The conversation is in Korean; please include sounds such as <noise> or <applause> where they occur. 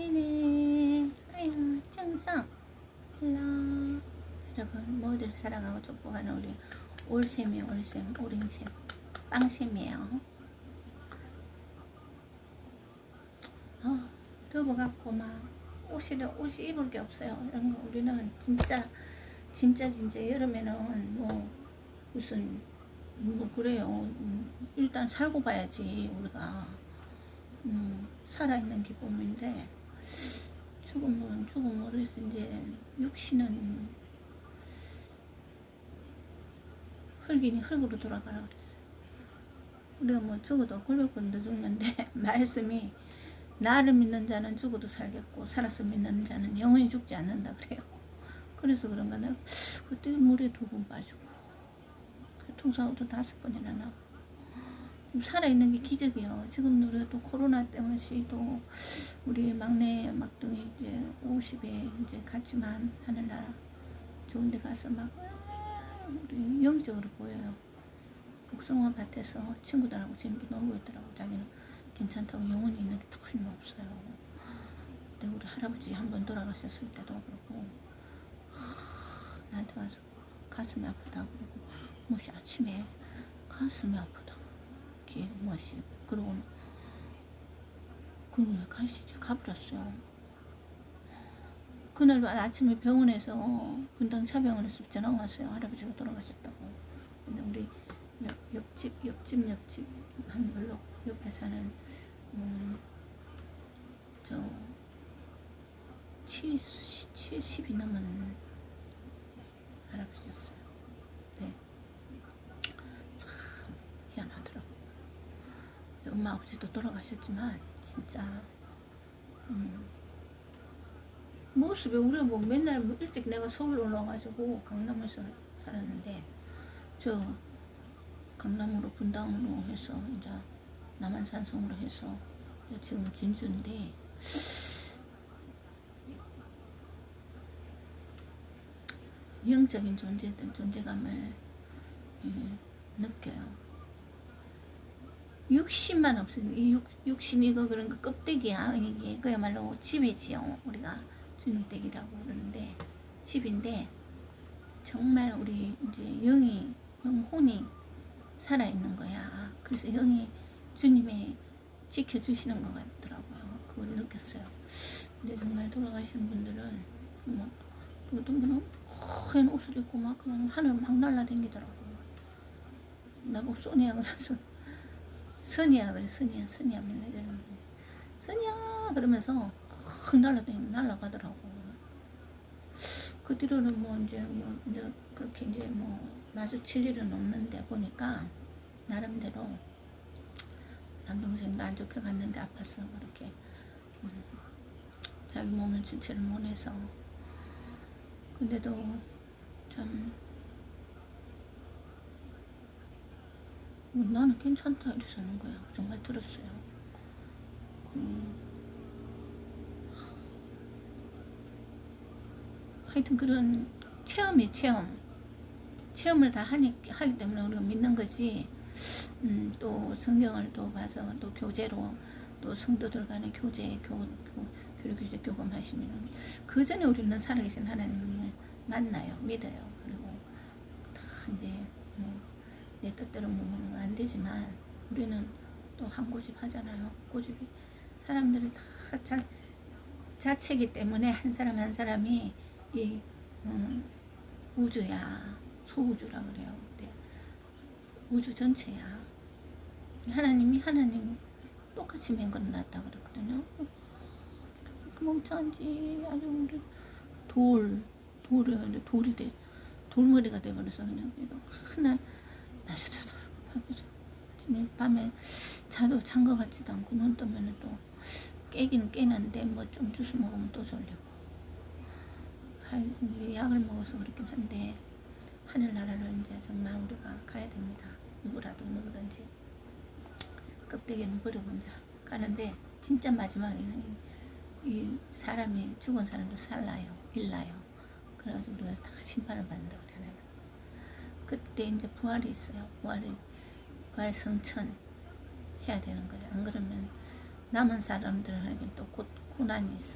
이네. 아유 여러분 모두를 사랑하고 축복하는 우리 올샘이 올샘 오링샘 빵샘이에요. 아 더워갖고 막 옷이 옷이 입을 게 없어요. 이런 거 우리는 진짜 진짜 진짜 여름에는 뭐 무슨 뭐 그래요. 음, 일단 살고 봐야지 우리가. 음, 살아있는 기쁨인데 죽음은 죽음으로서 이제 육신은 흙이니 흙으로 돌아가라 그랬어요. 우리가 뭐 죽어도 골백번도 죽는데 <laughs> 말씀이 나를 믿는 자는 죽어도 살겠고 살아서 믿는 자는 영원히 죽지 않는다 그래요. 그래서 그런가 내가 그때 물에 두 번 빠지고 교통사고도 다섯 번이나 나고 살아있는 게 기적이요. 지금 또 코로나 때문에 또 우리 막내 막둥이 이제 50에 이제 갔지만 하늘나라 좋은 데 가서 막 아, 우리 영적으로 보여요. 복숭아 밭에서 친구들하고 재밌게 놀고 있더라고. 자기는 괜찮다고 영혼이 있는 게 훨씬 없어요. 근데 우리 할아버지 한 번 돌아가셨을 때도 그러고 하, 나한테 와서 가슴이 아프다고 그러고 뭐시 아침에 가슴이 아프 귀에 뭐시 그러고 그럼 왜 가시지 가버렸어요. 그날 아침에 병원에서 분당 차병원에서 전화 왔어요. 할아버지가 돌아가셨다고. 근데 우리 옆, 옆집 옆집 옆집 한 블록 옆에 사는 음, 저 70, 70이 넘은 할아버지였어요. 네. 참 희한하더라고. 엄마 아버지도 돌아가셨지만 진짜 음, 모습이 우리가 뭐 맨날 뭐 일찍 내가 서울 올라가지고 강남에서 살았는데 저 강남으로 분당으로 해서 이제 남한산성으로 해서 지금 진주인데 영적인 존재들 존재감을 예, 느껴요. 육신만 없으면 이 육, 육신 이거 그런 거 껍데기야. 이게 그야말로 집이지요. 우리가 주님 댁이라고 그러는데 집인데 정말 우리 이제 영이 영혼이 살아 있는 거야. 그래서 영이 주님이 지켜주시는 것 같더라고요. 그걸 느꼈어요. 근데 정말 돌아가신 분들은 뭐 어떤 분은 하얀 옷을 입고 막 그냥 하늘 막 날라다니더라고 나보고 소니야 그래서 선이야. 그래 선이야. 선이야. 맨날 이러는 거 선이야! 그러면서 확 날라다니 날라가더라고. 그 뒤로는 뭐 이제 뭐 이제 그렇게 이제 뭐 마주칠 일은 없는데 보니까 나름대로 남동생도 안 좋게 갔는데 아팠어. 그렇게. 음, 자기 몸을 주체를 못해서. 근데도 참 어, 나는 괜찮다 이래서 는 거야. 정말 들었어요. 음. 하여튼 그런 체험이 체험. 체험을 다 하니, 하기 때문에 우리가 믿는 거지. 음, 또 성경을 또 봐서 또 교제로 또 성도들 간의 교제, 교, 교, 교류 교제 교감하시면 그 전에 우리는 살아계신 하나님을 만나요, 믿어요. 그리고 다 이제 뭐 내 뜻대로 몸은 안 되지만 우리는 또 한 고집 하잖아요. 고집이 사람들이 다 자, 자체기 때문에 한 사람 한 사람이 이 음, 우주야 소우주라 그래요. 근데 우주 전체야. 하나님이 하나님 똑같이 맹글어놨다 그랬거든요. 멍청한지 아주 우리 돌 돌이 돌이 돼 돌머리가 돼버려서 그냥 하나 낮에도 돌고 밤에도 아침에 밤에 자도 잔 것 같지도 않고 눈 뜨면 또 깨긴 깨는데 뭐 좀 주스 먹으면 또 졸리고. 약을 먹어서 그렇긴 한데 하늘나라를 이제 정말 우리가 가야 됩니다. 누구라도 누구든지. 껍데기는 버리고 이제 가는데 진짜 마지막에는 이, 이 사람이 죽은 사람도 살라요. 일나요. 그래가지고 우리가 다 심판을 받는다 그래 하나님 그때 이제 부활이 있어요. 부활이 부활 성천 해야 되는 거죠. 안 그러면 남은 사람들에게 또 고, 고난이 있어.